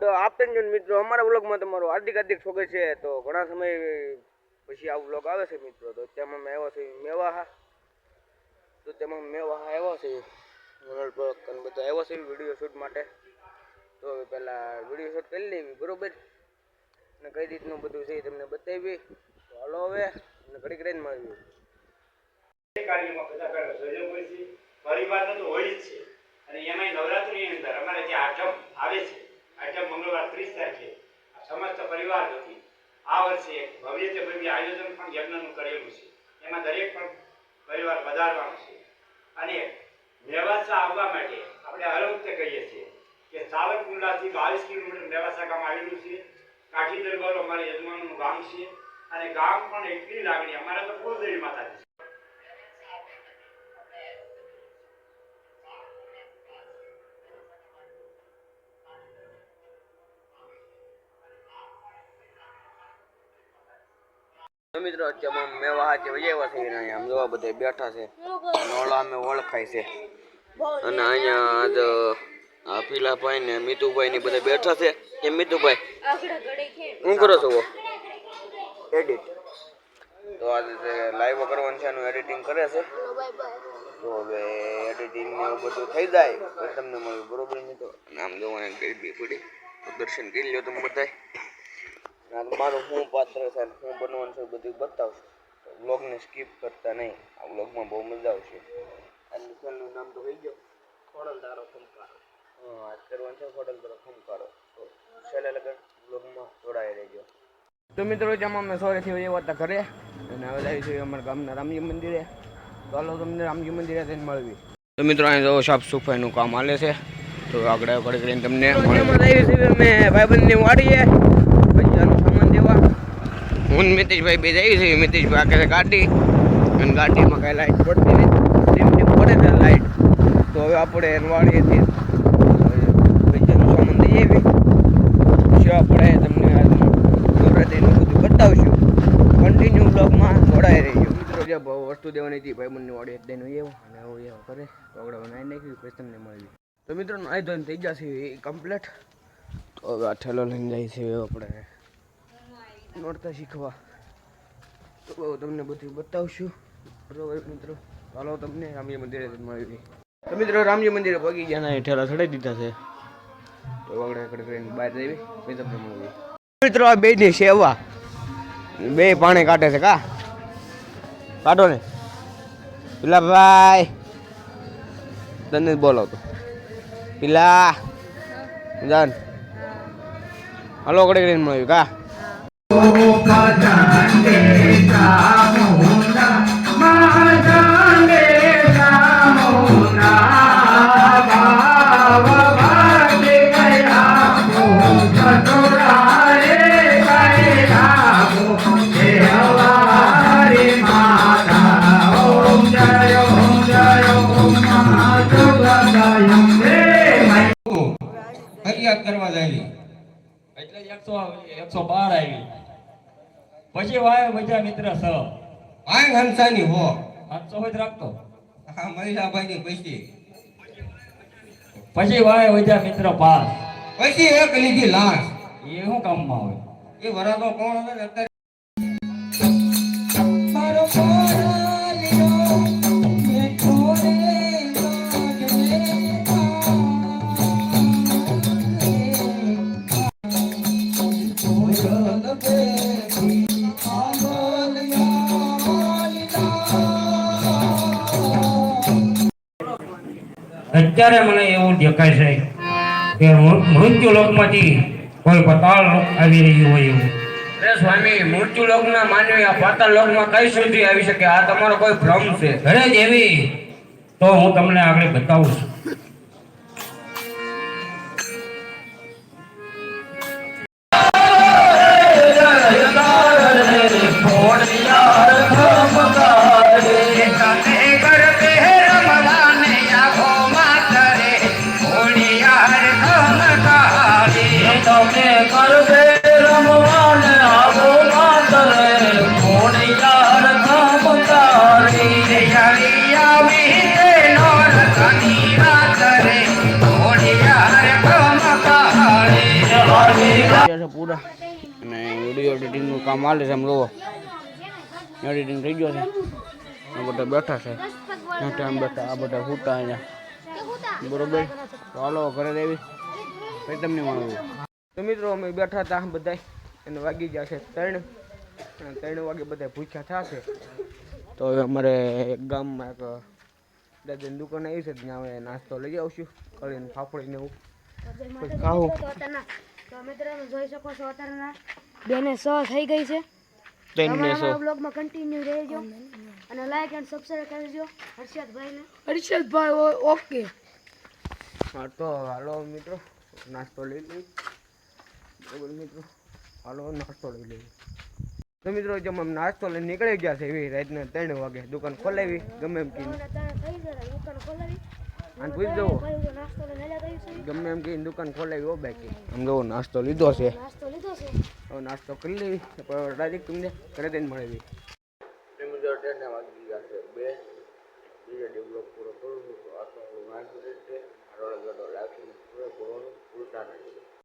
Good afternoon મિત્રો. અમારા વ્લોગમાં તમારું હાર્દિક હાર્દિક સ્વાગત છે. તો ઘણા સમય પછી આ વ્લોગ આવે છે, મિત્રો. તો તેમાં મેં આવ્યો છે મેવાહા. તો તેમાં મેવાહા આવ્યો છે રોનલ બ્લોક અને બધા આવ્યો છે વીડિયો શૂટ માટે. તો હવે પહેલાં વીડિયો શૂટ કરી લેવી, બરોબર? અને કઈ રીતનું બધું છે તમને બતાવી હાલો હવે, અને ઘડીક રહીને મળવી કાર્યમાં બધા તો હોય જ છે. અને એમાંય નવરાત્રિની અંદર અમારે જે આઠમ આવે છે આઠમ મંગળવાર ત્રીસ તારીખે? સમસ્ત પરિવાર વતી આ વર્ષે એક ભવ્ય તે ભવ્ય આયોજન પણ યજ્ઞનું કરેલું છે. એમાં દરેક પણ પરિવાર વધારવાનો છે. અને વ્યવસ્થા આવવા માટે આપણે હર વખતે કહીએ છીએ કે સાવરકુંડલાથી બાવીસ કિલોમીટર વ્યવસ્થા ગામ આવેલું છે. કાઠી દરબારો અમારે યજમાનનું ગામ છે. અને ગામ પણ એટલી લાગણી અમારા તો કુલદેવી માતા છે. તો મિત્રો અત્યારે મેવા જે વજાવ્યા છે આમ જોવા બધા બેઠા છે. ઓલા અમે ઓળખાય છે. અને અહીંયા આજ આ પીલાભાઈ ને મિતુભાઈ ને બધા બેઠા છે. કેમ મિતુભાઈ? હું કરો છો એડિટ તો આજે લાઈવ કરવાનું છે એનું એડિટિંગ કરે છે. તો હવે એડિટિંગ ને બધું થઈ જાય. તમને મળ્યું બરોબર નહીં તો આમ જોવાને ગરબી પડી. દર્શન કરી લ્યો તમે બધાય. મારું શું પાત્ર છે હું શું બનવાનું છે બધું બતાવશું. વ્લોગને સ્કીપ કરતા નહીં. આ વ્લોગમાં બહુ મજા આવશે. અને ચેનલનું નામ તો કહી ગયો. ખોડલદારો ખમકારો હા આજ કરવાનું છે ખોડલદારો ખમકારો તો છેલ્લે લગન વ્લોગમાં જોડાઈ રહેજો. તો મિત્રો જેમાં અમે સોરેથી એવા હતા ઘરે. અને હવે આવી છીએ અમારા ગામના રામજી મંદિરે. ચાલો તમને રામજી મંદિરે થઈને મળવી. તો મિત્રો અહીંયા જો સાફ સફાઈનું કામ હાલે છે. તો આગળ આગળ કરીને તમને અમે ભાઈબંધની વાડીએ પૈસાનો હું મિતિશભાઈ બે જઈએ છીએ. મિતેશભાઈ આખે ગાડી અને ગાડીમાં કાંઈ લાઈટ પડતી તેમ તેમ પડે છે લાઈટ. તો હવે આપણે પૈસાનો સામાન દઈ આવી તમને બધું બતાવશું. કન્ટિન્યુ બ્લોગમાં જોડાઈ રહીશું મિત્રો જે વસ્તુ દેવાની હતી ભાઈ મને વાડી દઈને એવું અને એવું એવું કરે. પગડા બનાવી નાખ્યું પછી તમને મળી તો મિત્રો નાઈ ધોઈને થઈ જશે એ કમ્પ્લીટ તો હવે આ ઠેલો લઈને જાય છે આપણે નોરતા શીખવા. તો તમને બધું બતાવશું. બરોબર મિત્રો? ચાલો તમને રામજી મંદિરે મળી તો મિત્રો, રામજી મંદિરે પગી ગયા ઠેલા ચડાવી દીધા છે. તો આગળ કરીને બહાર જઈએ. પછી તમને મળી. મિત્રો, આ બે ની સેવા. બે પાણી કાઢે છે કા? કાઢો ને. પેલા ભાઈ. તને બોલો બોલાવતો. પેલા. જાન. હાલો કડે કરીને મળ્યું કા? ફરિયાદ કરવા જાય એટલે એકસો એકસો બાર આવી. પછી વાય મજા મિત્ર સ. ભાંગ હંસાની હો. પાંચસો હોય રાખતો. આ મહિલાભાઈની પૈસી પછી વાય મજા મિત્ર પાસ. પછી એક લીધી લાશ. એ શું કામમાં હોય? એ વરાતો કોણ હવે અત્યારે મને એવું દેખાય છે કે મૃત્યુ લોકમાંથી કોઈ પતાળ લોક આવી રહ્યું હોય એવું. અરે સ્વામી મૃત્યુ લોકના માનવી આ પાતાળ લોકમાં કઈ સુધી આવી શકે? આ તમારો કોઈ ભ્રમ છે? ઘરે જ એવી તો હું તમને આગળ બતાવું છું. તમે કરવે રમવાન આવો માતરે કોણિયાર કામ તારી આવી નોર કની માતરે કોણી કોણિયાર કામ તારી પૂરા. અને વીડિયો એડિટિંગનું કામ હાલે છે એમ જોવો. એડિટિંગ થઈ ગયો છે. આ બધા બેઠા છે. હેઠે બેઠા આ બધા ફૂટા અહીંયા. બરોબર? ચાલો ઘરે દેવી કંઈ તમને મળવું? તો મિત્રો અમે બેઠા હતા બધા અને વાગી જશે ત્રણ. અને ત્રણ વાગે બધા ભૂખ્યા થશે તો હવે અમારે એક ગામમાં એક દાદાની દુકાન આવી છે ત્યાં હવે નાસ્તો લઈ આવશું કરીને ફાફડીને એવું. પછી ખાવું તો મિત્રો તમે જોઈ શકો છો અત્યારના બેને સો થઈ ગઈ છે. ત્રણ ને અમારા સો. બ્લોગમાં કન્ટિન્યુ રહેજો અને લાઈક એન્ડ સબસ્ક્રાઇબ કરજો હર્ષદભાઈને. હર્ષદભાઈ ઓકે. હા તો હાલો મિત્રો નાસ્તો લઈ લઈ બરોબર મિત્રો હાલો નાસ્તો લઈ લઈએ તો મિત્રો જેમ અમે નાસ્તો લઈને નીકળી ગયા છે એવી રાતના ત્રણ વાગે, દુકાન ખોલાવી, ગમે એમ કહીને. અને પૂછ જવો. તો નાસ્તો ગમે એમ કહીને દુકાન ખોલાવી, હો બાકી. આમ જો નાસ્તો લીધો છે. નાસ્તો હવે નાસ્તો કરી લેવી ડાયરેક્ટ તમને ઘરે જઈને મળેવી બે. બીજા ડેવલપ પૂરો કરું છું, તો આ તો વાંધો છે આગળ ગડો રાખીને